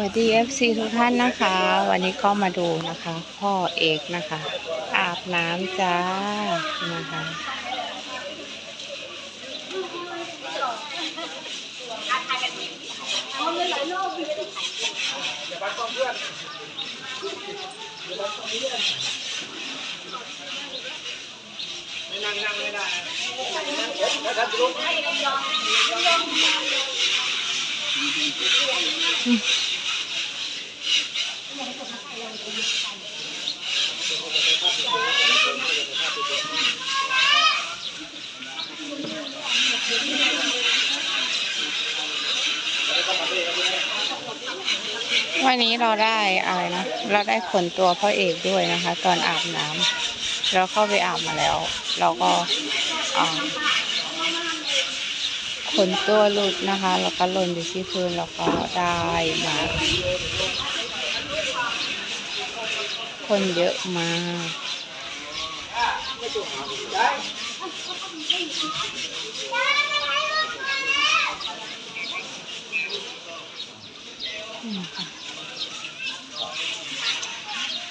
วัสดี FC ทุกท่านนะคะ วันนี้ก็มาดูนะคะ พ่อเอกนะคะ อาบน้ำจ้านะคะ วันนี้เราได้อะไรนะ เราได้ขนตัวพ่อเอกด้วยนะคะ ตอนอาบน้ำเราเข้าไปอาบมาแล้ว เราก็อ่าขนตัวหลุดนะคะ แล้วก็หล่นอยู่ที่พื้นแล้วก็ได้มา คนเยอะมาก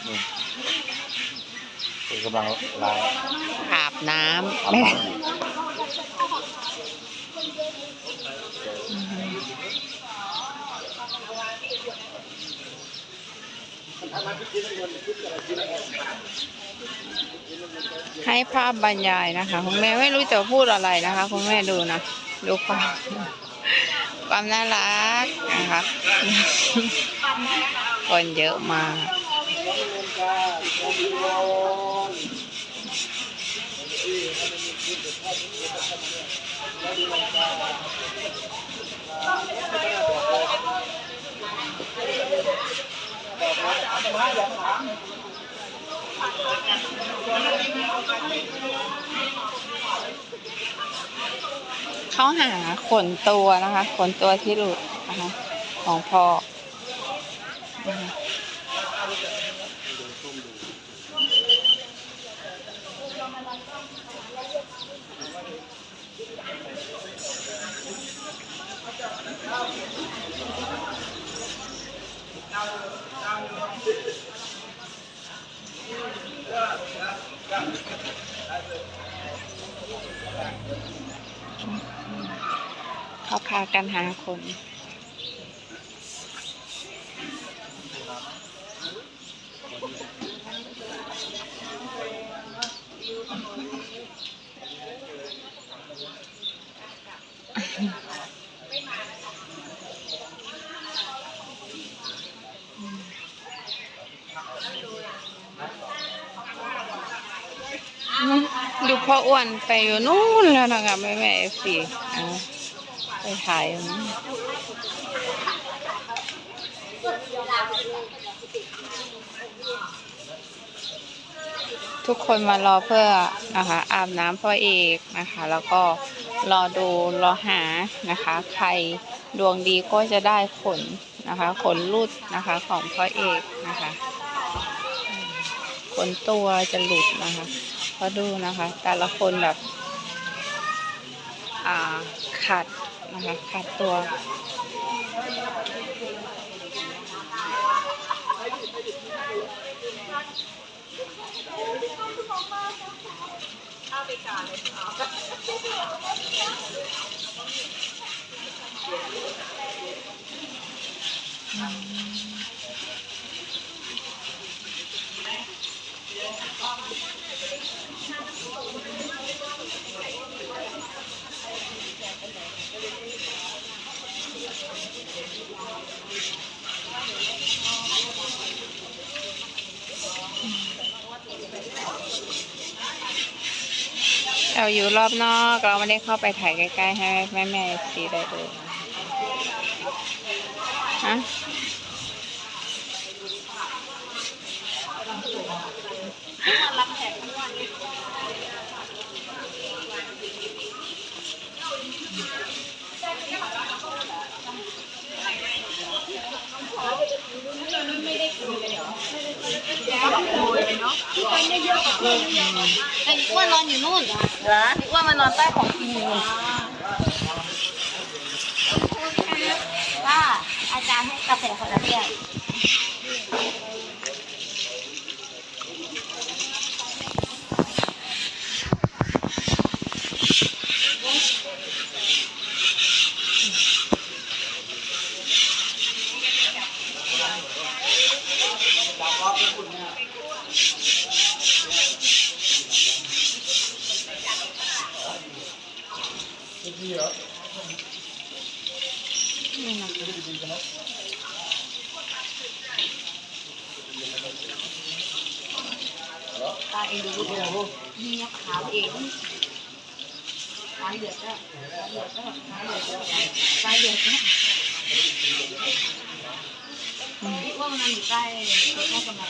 นี่คือกำลังไลฟ์อาบน้ำไม่ น้ำอยู่ ให้ภาพบรรยายนะคะ คุณแม่ไม่รู้จะพูดอะไรนะคะ คุณแม่ดูนะ ดูความความน่ารักนะคะ คนเยอะมาก เขาหาขนตัวนะคะ ขนตัวที่หลุดนะคะของพ่อนะคะ เขาพากันหาคน ดู พ่ออ้วนไปอยู่นู่นแล้วนะคะแม่แม่เอฟซีไปถ่ายทุกคนมารอเพื่อนะคะอาบน้ำพ่อเอกนะคะ แล้วก็รอดูรอหานะคะ ใครดวงดีก็จะได้ขนนะคะ ขนรุดนะคะของพ่อเอกนะคะ ขนตัวจะหลุดนะคะ เพราดูนะคะ แต่ละคนแบบอ่าขัดนะคะขัดตัว เราอยู่รอบนอกเราไม่ได้เข้าไปถ่ายใกล้ๆให้แม่แม่ๆซีได้เลยฮะ ไอ้อ้วนนอนอยู่นู่นเหรอไอ้อ้วนมานอนใต้ของกินอยู่นู่นว่าอาจารย์ำให้กาแฟเขาจะเปรี้ยว ตาเองดูลูกนี่ยขาเองขาเหลือดแล้วขาเหลือดแล้วขาเหลือดแล้วพี่ว่ามันอยู่ใต้ใต้กำลัง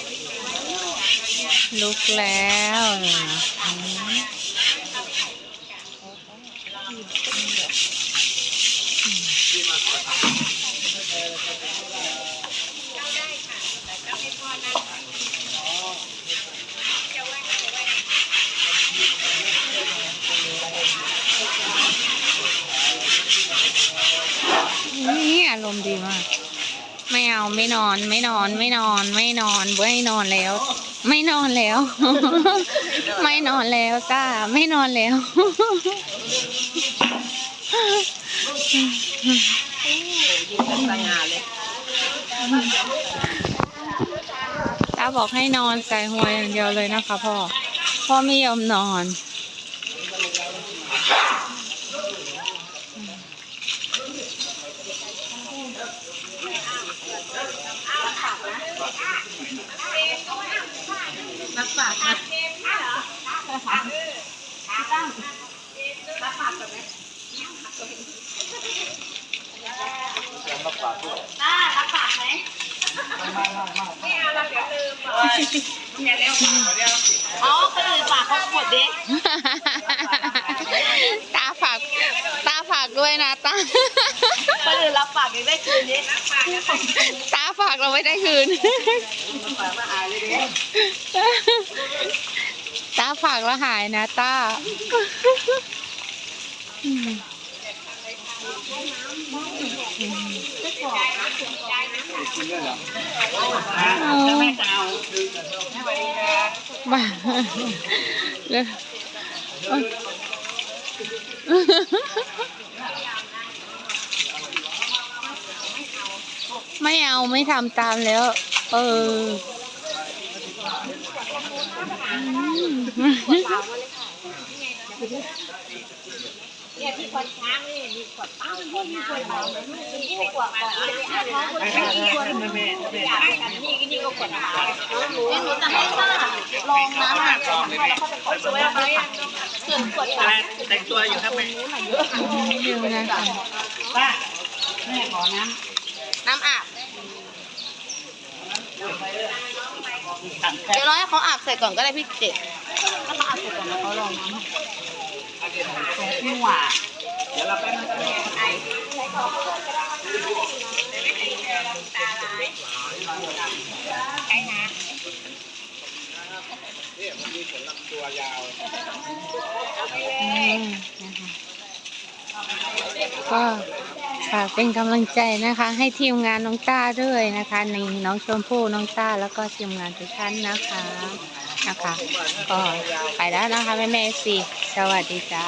ลุกแล้วอืมนี่อารมณ์ดีมาก ไม่เอาไม่นอนไม่นอนไม่นอนไม่นอนไม่นอนแล้ว ไม่นอนแล้ว ไม่นอนแล้วจ้า ไม่นอนแล้ว ตาบอกให้นอนใส่หัวอย่างเดียวเลยนะคะพ่อ พ่อไม่ยอมนอน รับปากนะตั้งรับปากก่อนไหมรับปากด้วยต้ารับปากไหมไม่เอาเราเดี๋ยวลืมอ๋อคนอื่นปากเขาหมดดิตาฝาก ตาฝากด้วยนะตา คนอื่นรับปากยังได้คืนดิตาฝากเราไม่ได้คืนตาฝากแล้วหายนะตาอืมกินได้เหรอเอามาเดี๋ย ไม่เอาไม่ทำตามแล้ว เอออืมเนี่ยพี่คนช้างนี่มีขวดเป้าคนน้ำมีขวดขวดน้ำเขาคนที่ขวดแม่แม่อยากกันนี่ก็นี่ก็ขวดน้ำเนี่ยหนูจะให้ป้าลองน้ำหนักก่อนแล้วก็จะขอช่วยเอาไปส่วนขวดน้ำแต่งตัวอยู่ครับแม่ดูนะคะป้าแม่ขอน้น้ำอาบำตัดแค่ เดี๋ยวรอให้เขาอาบเสร็จก่อนก็ได้พี่เจ็ดถ้าเขาอาบเสร็จก่อนแล้วเขาลองน้ำหัวเดี๋ยวเราไปมันจะอืมนะคะก็ ฝากเป็นกำลังใจนะคะ ให้ทีมงานน้องต้าด้วยนะคะในน้องชมพู่น้องต้าแล้วก็ทีมงานทุกท่านนะคะนะคะ ก็ไปแล้วนะคะแม่แม่สิสวัสดีจ้า